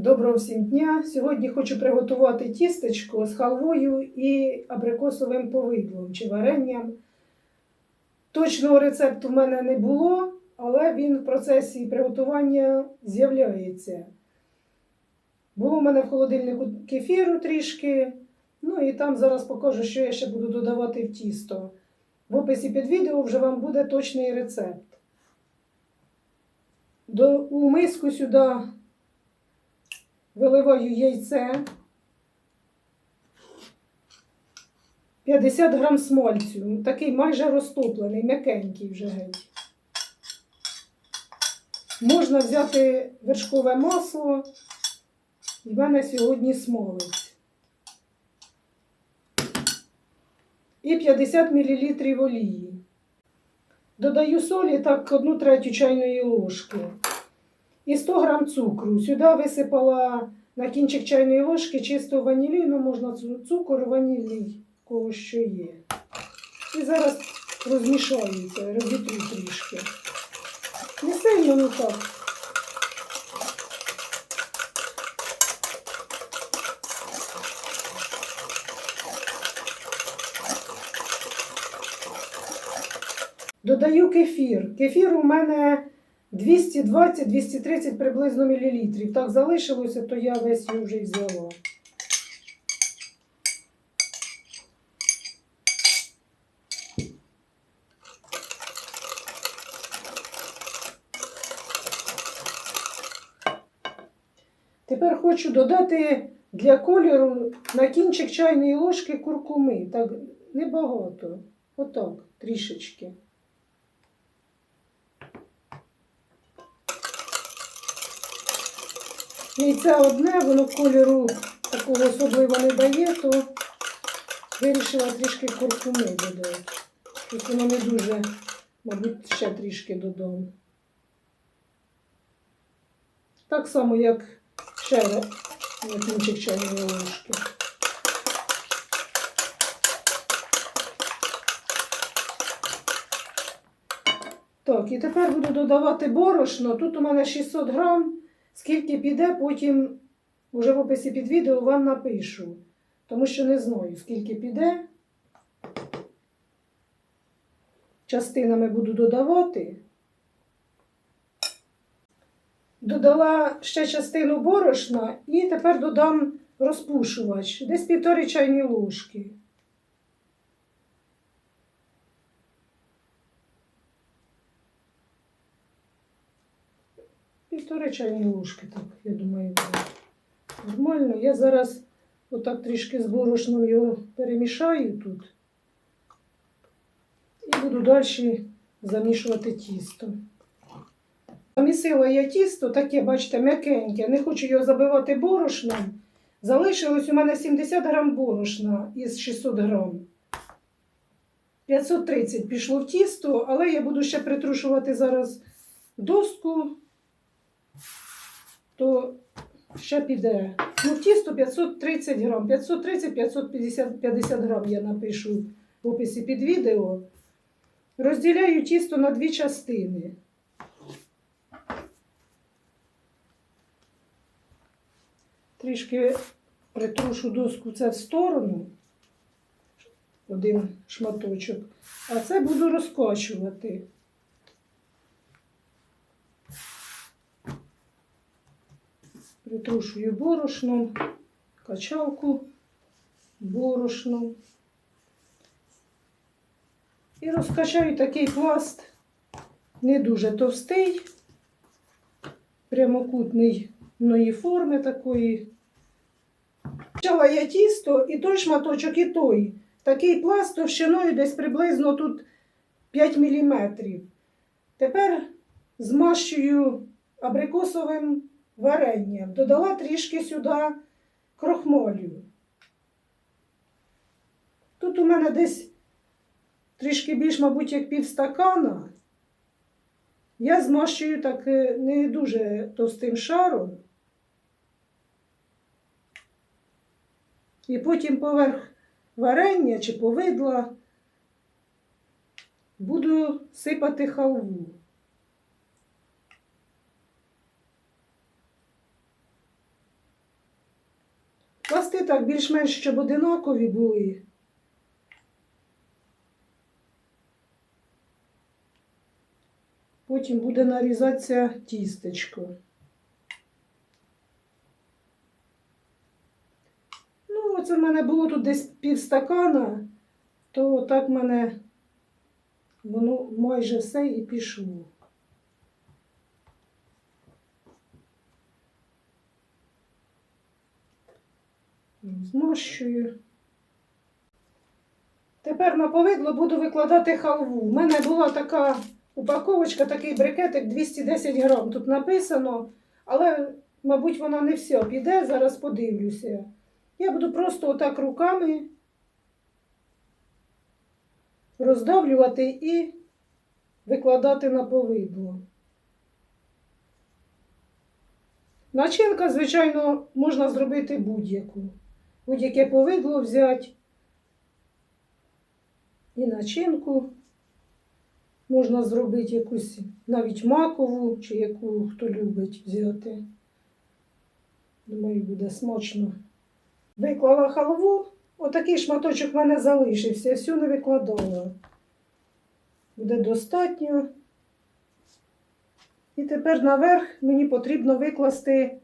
Доброго всім дня! Сьогодні хочу приготувати тістечко з халвою і абрикосовим повидлом чи варенням. Точного рецепту в мене не було, але він в процесі приготування з'являється. Було в мене в холодильнику кефіру трішки. Ну і там зараз покажу, що я ще буду додавати в тісто. В описі під відео вже вам буде точний рецепт. До, у миску сюди виливаю яйце, 50 грам смальцю, такий майже розтоплений, м'якенький вже геть. Можна взяти вершкове масло, в мене сьогодні смолець. І 50 мл олії. Додаю солі так 1 третю чайної ложки і 100 грам цукру. Сюди висипала на кінчик чайної ложки чисту ваніліну, можна цукор ванільний, кого що є. І зараз розмішаю це, розітру трішки. Не сильно, ну так. Додаю кефір. Кефір у мене 220-230 приблизно мілілітрів. Так залишилося, то я весь його вже й взяла. Тепер хочу додати для кольору на кінчик чайної ложки куркуми. Так, небагато. Отак, трішечки. Яйце одне, воно кольору такого особливо не дає, то вирішила трішки куркуми додати. Тут воно не дуже, мабуть, ще трішки додам. Так само, як ще на кінчик чайної ложки. Так, і тепер буду додавати борошно. Тут у мене 600 грам. Скільки піде, потім уже в описі під відео вам напишу. Тому що не знаю, скільки піде. Частинами буду додавати. Додала ще частину борошна і тепер додам розпушувач. Десь півтори чайні ложки. Півтори чайні ложки, так, я думаю, нормально. Я зараз отак трішки з борошном його перемішаю тут. І буду далі замішувати тісто. Замісила я тісто, таке, бачите, м'якеньке. Не хочу його забивати борошном. Залишилось у мене 70 грам борошна із 600 грам. 530 пішло в тісто, але я буду ще притрушувати зараз доску то ще піде. Ну, в тісто 530 грам, 530-550 грам я напишу в описі під відео. Розділяю тісто на дві частини. Трішки притрушу доску це в сторону, один шматочок, а це буду розкочувати. Притрушую борошном, качалку борошном. І розкачаю такий пласт, не дуже товстий, прямокутної форми такої. Почала я тісто і той шматочок, і той. Такий пласт товщиною десь приблизно тут 5 мм. Тепер змащую абрикосовим варенням. Додала трішки сюди крохмалю. Тут у мене десь трішки більш, мабуть, як півстакана. Я змащую так е, не дуже товстим шаром. І потім поверх варення чи повидла буду сипати халву. Так більш-менш, щоб одинакові були. Потім буде нарізатися тістечко. Ну, оце в мене було тут десь півстакана, то так в мене воно майже все і пішло. Змащую. Тепер на повидло буду викладати халву. У мене була така упаковочка, такий брикетик 210 грам. Тут написано, але, мабуть, вона не вся піде, зараз подивлюся. Я буду просто отак руками роздавлювати і викладати на повидло. Начинка, звичайно, можна зробити будь-яку. Будь-яке повидло взяти і начинку. Можна зробити якусь навіть макову, чи яку хто любить взяти. Думаю, буде смачно. Виклала халву, отакий шматочок в мене залишився, всю не викладала. Буде достатньо. І тепер наверх мені потрібно викласти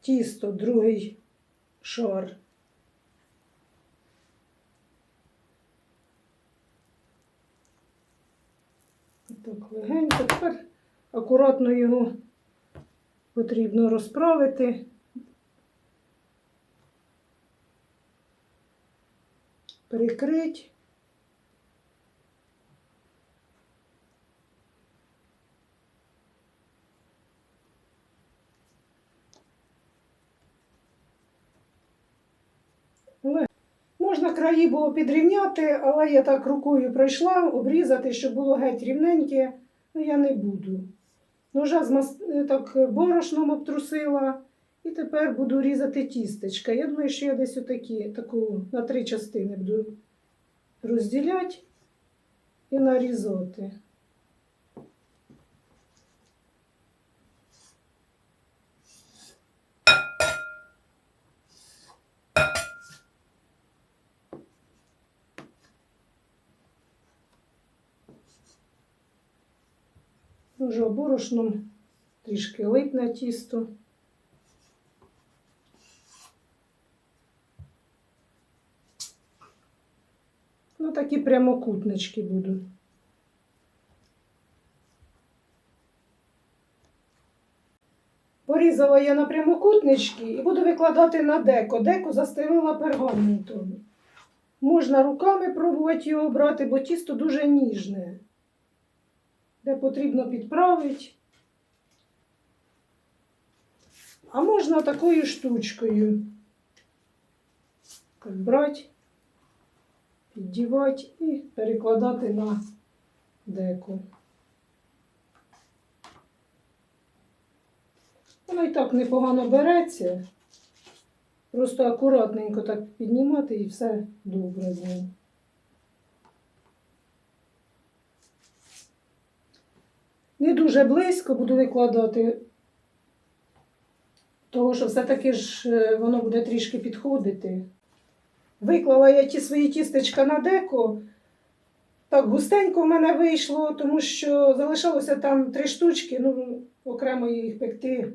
тісто, другий шар. Так, легенько. Тепер акуратно його потрібно розправити. Прикрить. Але Можна краї було підрівняти, але я так рукою пройшла, обрізати, щоб було геть рівненьке, ну я не буду. Ножа змас... е, так борошном обтрусила і тепер буду різати тістечка. Я думаю, що я десь отакі, таку на три частини буду розділяти і нарізати. Вже борошном трішки липне тісто. Ну, такі прямокутнички будуть. Порізала я на прямокутнички і буду викладати на деко. Деко застелила пергаментом. Можна руками пробувати його брати, бо тісто дуже ніжне де потрібно підправити. А можна такою штучкою брати, піддівати і перекладати на деку. Воно і так непогано береться. Просто акуратненько так піднімати і все добре буде. Не дуже близько буду викладати, тому що все-таки ж е, воно буде трішки підходити. Виклала я ті свої тістечка на деко. Так, густенько в мене вийшло, тому що залишалося там три штучки, ну, окремо їх пекти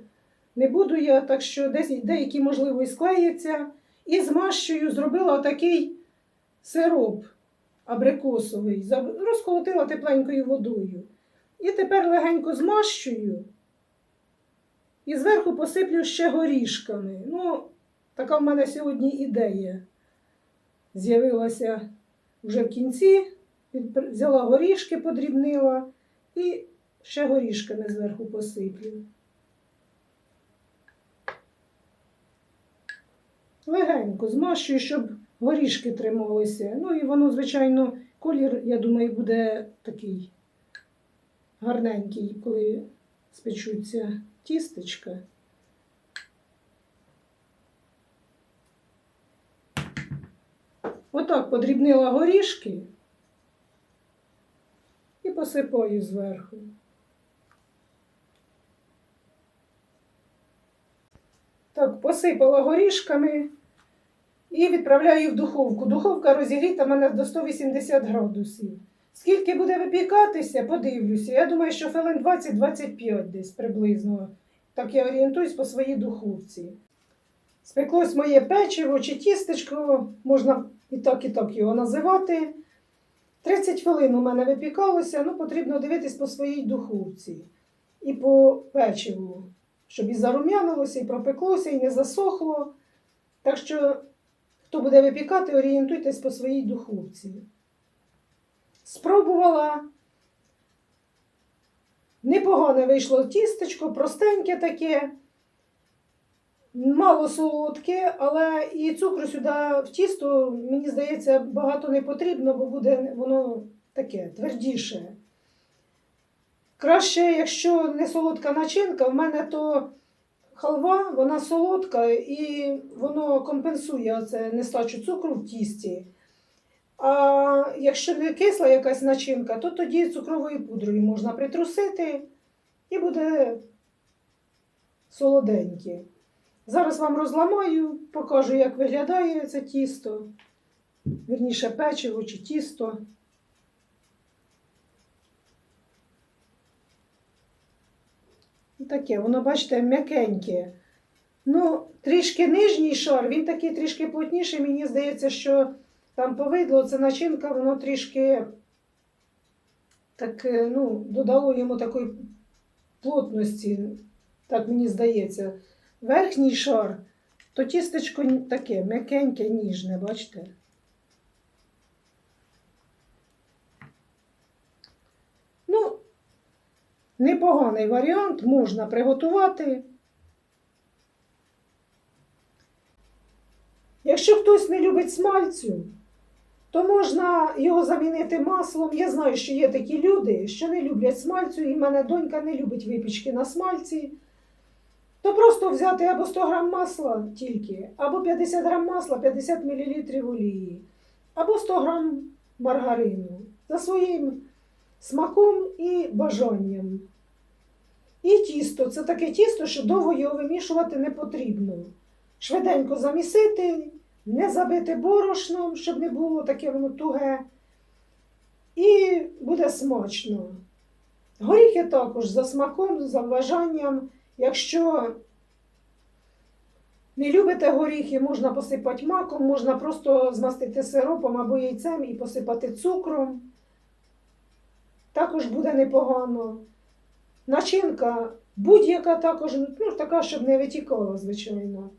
не буду я, так що десь деякі, можливо, і склеяться. І змащую, зробила такий сироп абрикосовий, розколотила тепленькою водою. І тепер легенько змащую і зверху посиплю ще горішками. Ну, така в мене сьогодні ідея з'явилася вже в кінці. Взяла горішки, подрібнила і ще горішками зверху посиплю. Легенько змащую, щоб горішки трималися. Ну і воно, звичайно, колір, я думаю, буде такий гарненький, коли спечуться тістечка. Отак подрібнила горішки і посипаю зверху. Так, посипала горішками, і відправляю в духовку. Духовка розігріта в мене до 180 градусів. Скільки буде випікатися, подивлюся. Я думаю, що хвилин 20-25 десь приблизно. Так я орієнтуюсь по своїй духовці. Спеклось моє печиво чи тістечко, можна і так, і так його називати. 30 хвилин у мене випікалося, ну потрібно дивитись по своїй духовці і по печиву, щоб і зарум'янилося, і пропеклося, і не засохло. Так що, хто буде випікати, орієнтуйтесь по своїй духовці. Спробувала. Непогане вийшло тістечко, простеньке таке, мало солодке, але і цукру сюди в тісто, мені здається, багато не потрібно, бо буде воно таке твердіше. Краще, якщо не солодка начинка, в мене то халва, вона солодка і воно компенсує оце нестачу цукру в тісті. А якщо не кисла якась начинка, то тоді цукровою пудрою можна притрусити і буде солоденьке. Зараз вам розламаю, покажу, як виглядає це тісто, вірніше печиво чи тісто. І Таке, воно, бачите, м'якеньке. Ну, трішки нижній шар, він такий трішки плотніший. Мені здається, що там повидло, це начинка, воно трішки так, е, ну, додало йому такої плотності, так мені здається. Верхній шар, то тістечко таке м'якеньке, ніжне, бачите? Ну, непоганий варіант, можна приготувати. Якщо хтось не любить смальцю, то можна його замінити маслом. Я знаю, що є такі люди, що не люблять смальцю, і в мене донька не любить випічки на смальці. То просто взяти або 100 грам масла тільки, або 50 грам масла, 50 мл олії, або 100 грам маргарину за своїм смаком і бажанням. І тісто це таке тісто, що довго його вимішувати не потрібно. Швиденько замісити, не забити борошном, щоб не було таке воно туге. І буде смачно. Горіхи також за смаком, за бажанням. Якщо не любите горіхи, можна посипати маком, можна просто змастити сиропом або яйцем і посипати цукром. Також буде непогано. Начинка будь-яка також, ну, така, щоб не витікала, звичайно.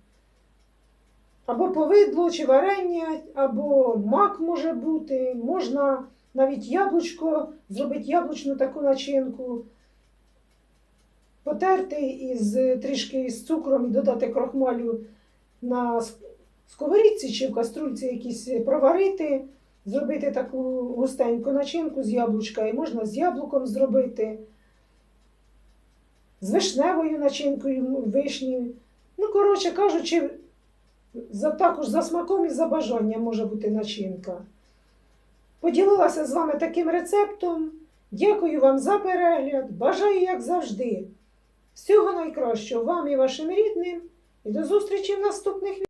Або повидло, чи варення, або мак може бути, можна навіть яблучко, зробити яблучну таку начинку, потерти із трішки з цукром і додати крохмалю на ск- сковорідці чи в каструльці якісь проварити, зробити таку густеньку начинку з яблучка, і можна з яблуком зробити, з вишневою начинкою вишні. Ну, коротше кажучи, за, також за смаком і за бажанням може бути начинка. Поділилася з вами таким рецептом. Дякую вам за перегляд. Бажаю, як завжди. Всього найкращого вам і вашим рідним. І до зустрічі в наступних відео.